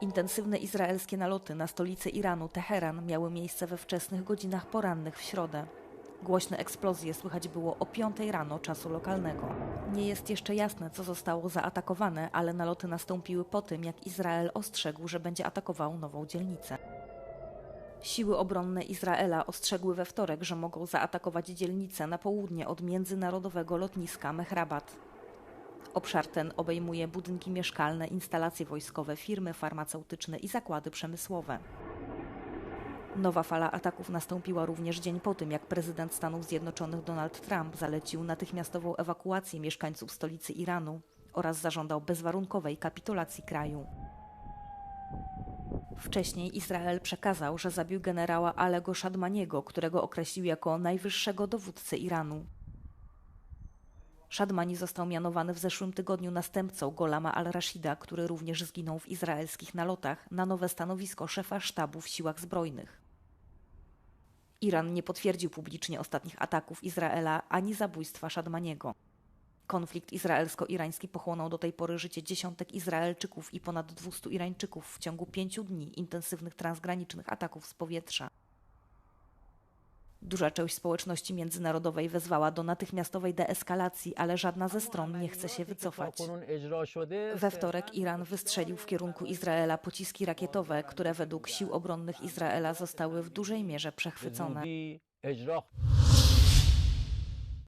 Intensywne izraelskie naloty na stolicę Iranu, Teheran, miały miejsce we wczesnych godzinach porannych w środę. Głośne eksplozje słychać było o 5 rano czasu lokalnego. Nie jest jeszcze jasne, co zostało zaatakowane, ale naloty nastąpiły po tym, jak Izrael ostrzegł, że będzie atakował nową dzielnicę. Siły obronne Izraela ostrzegły we wtorek, że mogą zaatakować dzielnicę na południe od międzynarodowego lotniska Mehrabat. Obszar ten obejmuje budynki mieszkalne, instalacje wojskowe, firmy farmaceutyczne i zakłady przemysłowe. Nowa fala ataków nastąpiła również dzień po tym, jak prezydent Stanów Zjednoczonych Donald Trump zalecił natychmiastową ewakuację mieszkańców stolicy Iranu oraz zażądał bezwarunkowej kapitulacji kraju. Wcześniej Izrael przekazał, że zabił generała Alego Szadmaniego, którego określił jako najwyższego dowódcę Iranu. Szadmani został mianowany w zeszłym tygodniu następcą Golama al-Rashida, który również zginął w izraelskich nalotach na nowe stanowisko szefa sztabu w siłach zbrojnych. Iran nie potwierdził publicznie ostatnich ataków Izraela ani zabójstwa Szadmaniego. Konflikt izraelsko-irański pochłonął do tej pory życie dziesiątek Izraelczyków i ponad 200 Irańczyków w ciągu pięciu dni intensywnych transgranicznych ataków z powietrza. Duża część społeczności międzynarodowej wezwała do natychmiastowej deeskalacji, ale żadna ze stron nie chce się wycofać. We wtorek Iran wystrzelił w kierunku Izraela pociski rakietowe, które według sił obronnych Izraela zostały w dużej mierze przechwycone.